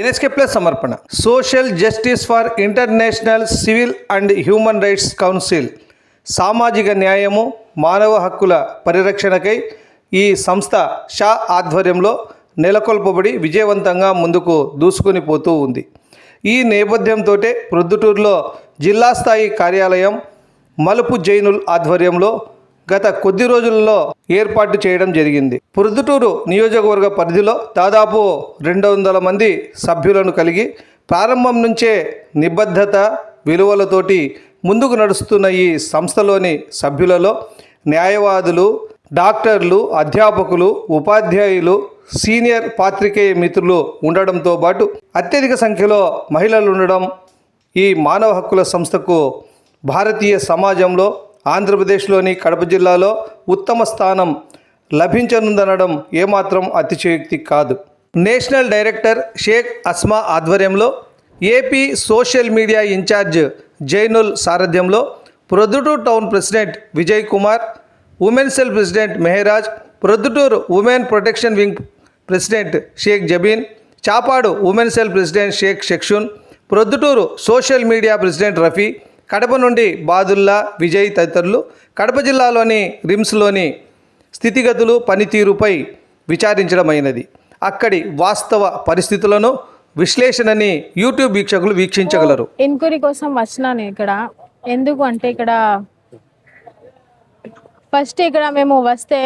NSK plus సమర్పణ. Social justice for international civil and human rights council సామాజిక న్యాయము మానవ హక్కుల పరిరక్షణకై ఈ సంస్థ షా ఆధ్వర్యంలో నెలకొల్పబడి విజయవంతంగా ముందుకు దూసుకొని పోతూ ఉంది. ఈ నేపథ్యంతో ప్రొద్దుటూరులో జిల్లా స్థాయి కార్యాలయం మలుపు జైనుల్ ఆధ్వర్యంలో గత కొద్ది రోజులలో ఏర్పాటు చేయడం జరిగింది. ప్రొద్దుటూరు నియోజకవర్గ పరిధిలో దాదాపు రెండు వందల మంది సభ్యులను కలిగి ప్రారంభం నుంచే నిబద్ధత విలువలతోటి ముందుకు నడుస్తున్న ఈ సంస్థలోని సభ్యులలో న్యాయవాదులు డాక్టర్లు అధ్యాపకులు ఉపాధ్యాయులు సీనియర్ పాత్రికేయ మిత్రులు ఉండడంతో పాటు అత్యధిక సంఖ్యలో మహిళలు ఉండడం ఈ మానవ హక్కుల సంస్థకు భారతీయ సమాజంలో ఆంధ్రప్రదేశ్లోని కడప జిల్లాలో ఉత్తమ స్థానం లభించనుందనడం ఏమాత్రం అతిశయోక్తి కాదు. నేషనల్ డైరెక్టర్ షేక్ అస్మా ఆధ్వర్యంలో AP social media incharge Zainul సారథ్యంలో Proddatur town president Vijay Kumar women cell president Mehraj Proddatur women protection wing president Shaik Jabeen Chapadu women cell president Shaik షెక్షున్ Proddatur social media president Rafi Kadapa నుండి బాదుల్లా విజయ్ తదితరులు కడప జిల్లాలోని రిమ్స్లోని స్థితిగతులు పనితీరుపై విచారించడమైనది అక్కడి వాస్తవ పరిస్థితులను విశ్లేషణని YouTube వీక్షకులు వీక్షించగలరు enquiry కోసం వచ్చినాను ఇక్కడ ఎందుకు అంటే ఇక్కడ ఫస్ట్ ఇక్కడ మేము వస్తే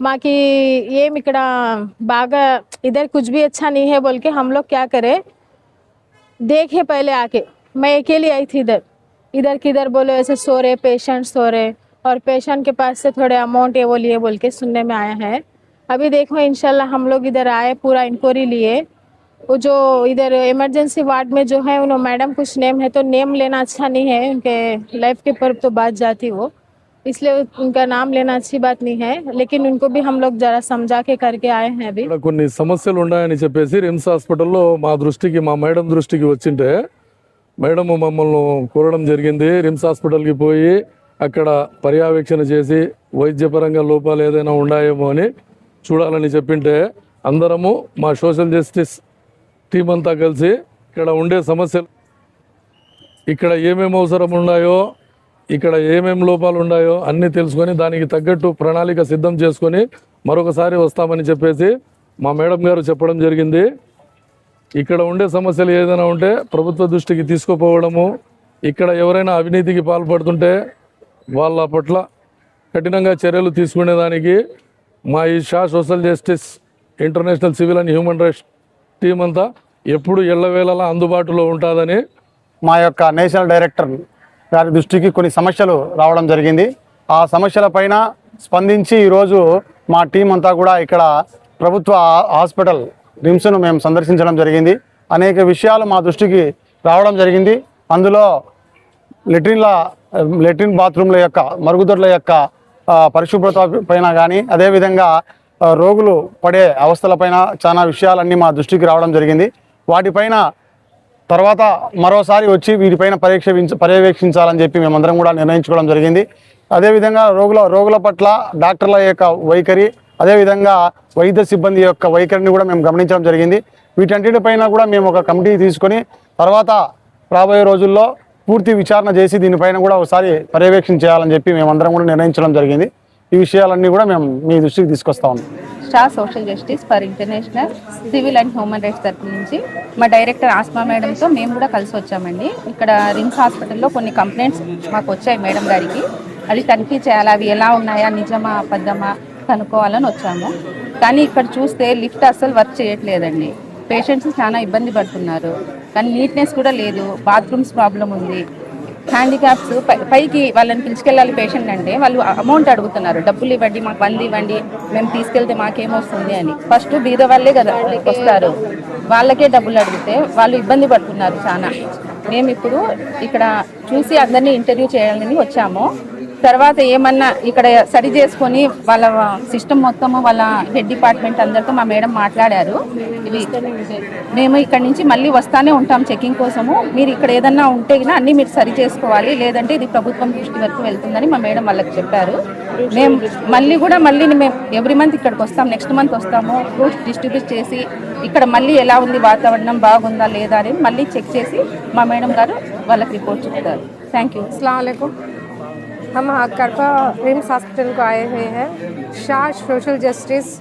మాకి ఏం ఇక్కడ బాగా इधर कुछ भी अच्छा नहीं है बोल के हम लोग क्या करे देखे पहले आके मैं अकेली आई थी इधर इधर किधर बोलो ऐसे सो रहे पेशेंट सो रहे और पेशेंट के पास से थोड़े अमाउंट ये वो लिए बोल के सुनने में आया है अभी देखो इंशाल्लाह हम लोग इधर आए पूरा इंक्वायरी लिए वो जो इधर इमरजेंसी वार्ड में जो है उन्होंने मैडम कुछ नेम है तो नेम लेना अच्छा नहीं है उनके लाइफ के पर तो बात जाती वो इसलिए उनका नाम लेना अच्छी बात नहीं है लेकिन उनको भी हम लोग जरा समझा के करके आए हैं अभी ఇక్కడ కొన్ని సమస్యలు ఉన్నాయని చెప్పేసి రిమ్స్ హాస్పిటల్లో మా దృష్టికి మా మేడం దృష్టికి వచ్చింటే మేడం మమ్మల్ని కోరడం జరిగింది. రిమ్స్ హాస్పిటల్కి పోయి అక్కడ పర్యవేక్షణ చేసి వైద్యపరంగా లోపాలు ఏదైనా ఉన్నాయేమో అని చూడాలని చెప్పింటే అందరము మా సోషల్ జస్టిస్ టీం అంతా కలిసి ఇక్కడ ఉండే సమస్యలు ఇక్కడ ఏమేమి అవసరం ఉన్నాయో ఇక్కడ ఏమేమి లోపాలు ఉన్నాయో అన్నీ తెలుసుకొని దానికి తగ్గట్టు ప్రణాళిక సిద్ధం చేసుకొని మరొకసారి వస్తామని చెప్పేసి మా మేడం గారు చెప్పడం జరిగింది. ఇక్కడ ఉండే సమస్యలు ఏదైనా ఉంటే ప్రభుత్వ దృష్టికి తీసుకుపోవడము ఇక్కడ ఎవరైనా అవినీతికి పాల్పడుతుంటే వాళ్ళ పట్ల కఠినంగా చర్యలు తీసుకునేదానికి మా ఈ Shah social justice international civil and human rights team అంతా ఎప్పుడు ఎల్లవేళలా అందుబాటులో ఉంటుందని మా యొక్క నేషనల్ డైరెక్టర్ గారి దృష్టికి కొన్ని సమస్యలు రావడం జరిగింది. ఆ సమస్యల పైన స్పందించి ఈరోజు మా టీం అంతా కూడా ఇక్కడ ప్రభుత్వ హాస్పిటల్ రిమ్స్ను మేము సందర్శించడం జరిగింది. అనేక విషయాలు మా దృష్టికి రావడం జరిగింది. అందులో లెట్రిన్ల లెట్రిన్ బాత్రూమ్ల యొక్క మరుగుదొడ్ల యొక్క పరిశుభ్రత పైన కానీ అదేవిధంగా రోగులు పడే అవస్థలపైన చాలా విషయాలన్నీ మా దృష్టికి రావడం జరిగింది. వాటిపైన తర్వాత మరోసారి వచ్చి వీటిపైన పరీక్షించ పర్యవేక్షించాలని చెప్పి మేమందరం కూడా నిర్ణయించుకోవడం జరిగింది. అదేవిధంగా రోగుల రోగుల పట్ల డాక్టర్ల యొక్క వైఖరి అదేవిధంగా వైద్య సిబ్బంది యొక్క వైఖరిని కూడా మేము గమనించడం జరిగింది. వీటన్నిటిపైన కూడా మేము ఒక కమిటీ తీసుకొని తర్వాత రాబోయే రోజుల్లో పూర్తి విచారణ చేసి దీనిపైన కూడా ఒకసారి పర్యవేక్షణ చేయాలని చెప్పి మేమందరం కూడా నిర్ణయించడం జరిగింది. ఈ విషయాలన్నీ కూడా మేము మీ దృష్టికి తీసుకొస్తా ఉన్నాం. Star social justice for international civil and human rights తరపు నుంచి మా డైరెక్టర్ ఆస్మా మేడంతో మేము కూడా కలిసి వచ్చామండి. ఇక్కడ రిమ్స్ హాస్పిటల్లో కొన్ని కంప్లైంట్స్ మాకు వచ్చాయి మేడం గారికి. అవి తనిఖీ చేయాలి అవి ఎలా ఉన్నాయా నిజమా అబద్ధమా కనుక్కోవాలని వచ్చాము. కానీ ఇక్కడ చూస్తే లిఫ్ట్ అస్సలు వర్క్ చేయట్లేదండి. పేషెంట్స్ చాలా ఇబ్బంది పడుతున్నారు. కానీ నీట్నెస్ కూడా లేదు. బాత్రూమ్స్ ప్రాబ్లం ఉంది. హ్యాండిక్యాప్స్ పైకి వాళ్ళని పిలుచుకెళ్ళాలి పేషెంట్ అంటే వాళ్ళు అమౌంట్ అడుగుతున్నారు. డబ్బులు ఇవ్వండి మాకు వంద ఇవ్వండి మేము తీసుకెళ్తే మాకేమొస్తుంది అని. ఫస్ట్ బీద వాళ్ళే కదా వస్తారు. వాళ్ళకే డబ్బులు అడిగితే వాళ్ళు ఇబ్బంది పడుతున్నారు చాలా. మేము ఇప్పుడు ఇక్కడ చూసి అందరినీ ఇంటర్వ్యూ చేయాలని వచ్చాము. తర్వాత ఏమన్నా ఇక్కడ సరి చేసుకొని వాళ్ళ సిస్టమ్ మొత్తము వాళ్ళ హెడ్ డిపార్ట్మెంట్ అందరితో మా మేడం మాట్లాడారు. ఇవి మేము ఇక్కడ నుంచి మళ్ళీ వస్తానే ఉంటాం చెకింగ్ కోసము. మీరు ఇక్కడ ఏదన్నా ఉంటే గినా అన్నీ మీరు సరి చేసుకోవాలి. లేదంటే ఇది ప్రభుత్వం దృష్టి వరకు వెళ్తుందని మా మేడం వాళ్ళకి చెప్పారు. మేము మళ్ళీ కూడా మళ్ళీ మేము ఎవ్రీ మంత్ ఇక్కడికి వస్తాం. నెక్స్ట్ మంత్ వస్తాము. ఫ్రూట్స్ డిస్ట్రిబ్యూట్ చేసి ఇక్కడ మళ్ళీ ఎలా ఉంది వాతావరణం బాగుందా లేదా అని మళ్ళీ చెక్ చేసి మా మేడం గారు వాళ్ళకి రిపోర్ట్ చెప్తారు. Thank you. అస్సలం हम करपा रिम्स हॉस्पिटल को आए हुए हैं। Shah social justice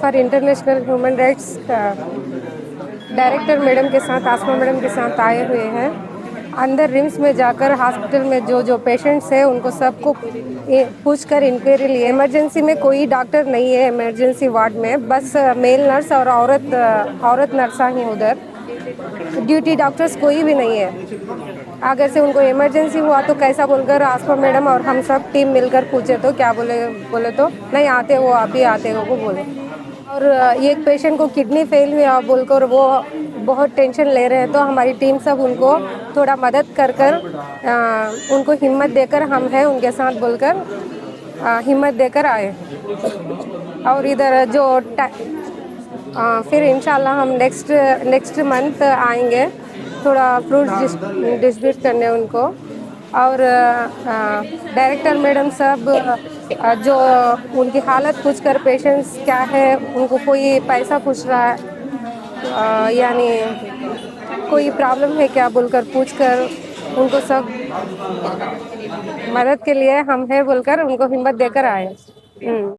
for international human rights director madam के साथ, आसमा मैडम के साथ आए हुए हैं। अंदर रिम्स में जाकर हॉस्पिटल में जो जो पेशेंट्स हैं, उनको सबको पूछ कर इंक्वायरी ली इमरजेंसी में कोई डॉक्टर नहीं है इमरजेंसी वार्ड में। बस मेल नर्स और औरत औरत नर्सा ही उधर। ड्यूटी डॉक्टर्स कोई भी नहीं है। अगर से उनको इमरजेंसी हुआ तो कैसा बोलकर आसमा मैडम और हम सब टीम मिलकर पूछे तो क्या बोले बोले तो नहीं आते वो आप ही आते हो वो बोले। और एक पेशेंट को किडनी फेल हुआ बोलकर वो बहुत टेंशन ले रहे हैं तो हमारी टीम सब उनको थोड़ा मदद कर कर आ, उनको हिम्मत देकर हम हैं उनके साथ बोलकर हिम्मत देकर आए। और इधर जो आ, फिर इंशाल्लाह हम नेक्स्ट नेक्स्ट मंथ आएँगे। थोड़ा फ्रूट्स डिस्ट्रीब्यूट करने उनको और डायरेक्टर मैडम सब जो उनकी हालत पूछ कर पेशेंट्स क्या है, उनको कोई पैसा पूछ रहा है यानी कोई प्रॉब्लम है क्या बोलकर पूछ कर उनको सब मदद के लिए हम है बोलकर उनको हिम्मत देकर आए हम्म।